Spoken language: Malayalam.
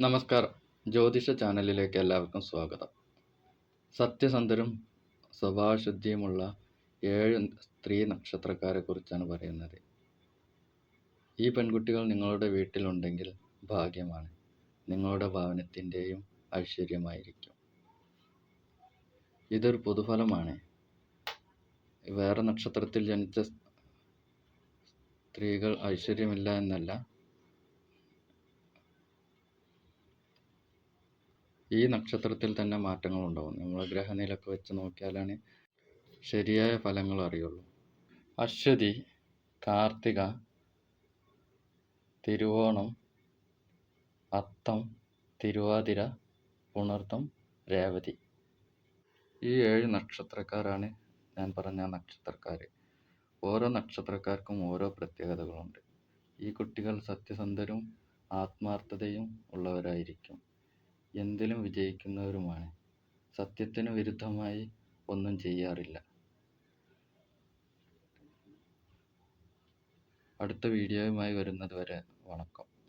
നമസ്കാരം ജ്യോതിഷ ചാനലിലേക്ക് എല്ലാവർക്കും സ്വാഗതം. സത്യസന്ധരും സ്വഭാവശുദ്ധിയുമുള്ള ഏഴ് സ്ത്രീ നക്ഷത്രക്കാരെ കുറിച്ചാണ് പറയുന്നത്. ഈ പെൺകുട്ടികൾ നിങ്ങളുടെ വീട്ടിലുണ്ടെങ്കിൽ ഭാഗ്യമാണ്. നിങ്ങളുടെ ഭവനത്തിന്റെയും ഐശ്വര്യമായിരിക്കും. ഇതൊരു പൊതുഫലമാണ്. വേറെ നക്ഷത്രത്തിൽ ജനിച്ച സ്ത്രീകൾ ഐശ്വര്യമില്ല എന്നല്ല ഈ നക്ഷത്രത്തിൽ തന്നെ മാറ്റങ്ങൾ ഉണ്ടാവും. നമ്മൾ ഗ്രഹനിലൊക്കെ വെച്ച് നോക്കിയാലാണ് ശരിയായ ഫലങ്ങൾ അറിയുള്ളൂ. അശ്വതി കാർത്തിക തിരുവോണം അത്തം തിരുവാതിര പുണർത്തം രേവതി. ഈ ഏഴ് നക്ഷത്രക്കാരാണ് ഞാൻ പറഞ്ഞ നക്ഷത്രക്കാർ ഓരോ നക്ഷത്രക്കാർക്കും ഓരോ പ്രത്യേകതകളുണ്ട്. ഈ കുട്ടികൾ സത്യസന്ധരും ആത്മാർത്ഥതയും ഉള്ളവരായിരിക്കും. എന്തിലും വിജയിക്കുന്നവരുമാണ്. സത്യത്തിന് വിരുദ്ധമായി ഒന്നും ചെയ്യാറില്ല. അടുത്ത വീഡിയോയുമായി വരുന്നത് വരെ വണക്കം.